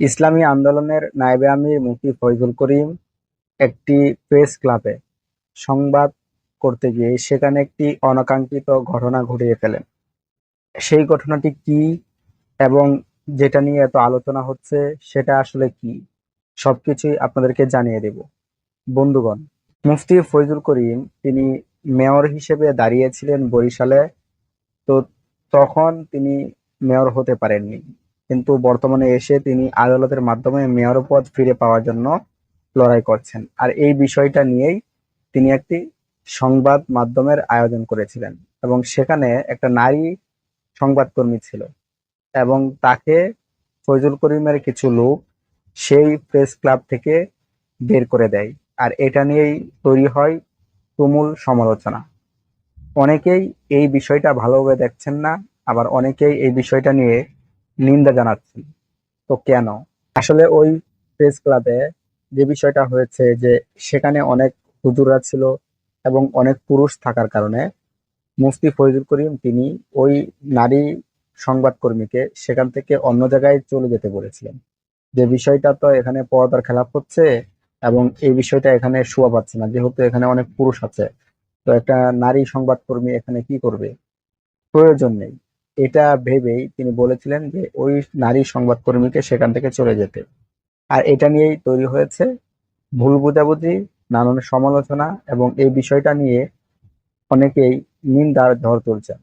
ইসলামী আন্দোলনের নায়েবে আমির মুফতি ফয়জুল করিম একটি প্রেস ক্লাবে সংবাদ করতে গিয়ে সেখানে একটি অনাকাঙ্ক্ষিত ঘটনা ঘটিয়ে ফেলেন। সেই ঘটনাটি কি এবং যেটা নিয়ে এত আলোচনা হচ্ছে সেটা আসলে কি? সবকিছুই আপনাদেরকে জানিয়ে দেব। বন্ধুগণ, মুফতি ফয়জুল করিম তিনি মেয়র হিসেবে দাঁড়িয়েছিলেন বরিশালে, তো তখন তিনি মেয়র হতে পারেননি। কিন্তু বর্তমানে এসে তিনি আদালতের মাধ্যমে মেয়র পদ ফিরে পাওয়ার জন্য লড়াই করছেন। আর এই বিষয়টা নিয়েই তিনি একটি সংবাদ মাধ্যমের আয়োজন করেছিলেন এবং সেখানে একটা নারী সংবাদকর্মী ছিল এবং তাকে ফয়জুল করিমের কিছু লোক সেই প্রেস ক্লাব থেকে বের করে দেয়। আর এটা নিয়েই তৈরি হয় তুমুল সমালোচনা। অনেকেই এই বিষয়টা ভালোভাবে দেখছেন না, আবার অনেকেই এই বিষয়টা নিয়ে নিন্দা জানাচ্ছেন তো কেন? আসলে ওই প্রেস ক্লাবে যে বিষয়টা হয়েছে যে সেখানে অনেক হুজুরা ছিল এবং অনেক পুরুষ থাকার কারণে মুফতি ফয়জুল করিম তিনি ওই নারী সংবাদকর্মীকে সেখান থেকে অন্য জায়গায় চলে যেতে বলেছিলেন। যে বিষয়টা তো এখানে পর্দার খেলাপ হচ্ছে এবং এই বিষয়টা এখানে শোভা পাচ্ছে না, যেহেতু এখানে অনেক পুরুষ আছে। তো একটা নারী সংবাদকর্মী এখানে কি করবে? প্রয়োজন নেই। এটা ভেবেই তিনি বলেছিলেন যে ওই নারী সংবাদকর্মীকে সেখান থেকে চলে যেতে। আর এটা নিয়েই তৈরি হয়েছে ভুল বোঝাবুঝি, নানান সমালোচনা এবং এই বিষয়টা নিয়ে অনেকেই নিন্দার ধর তুলছেন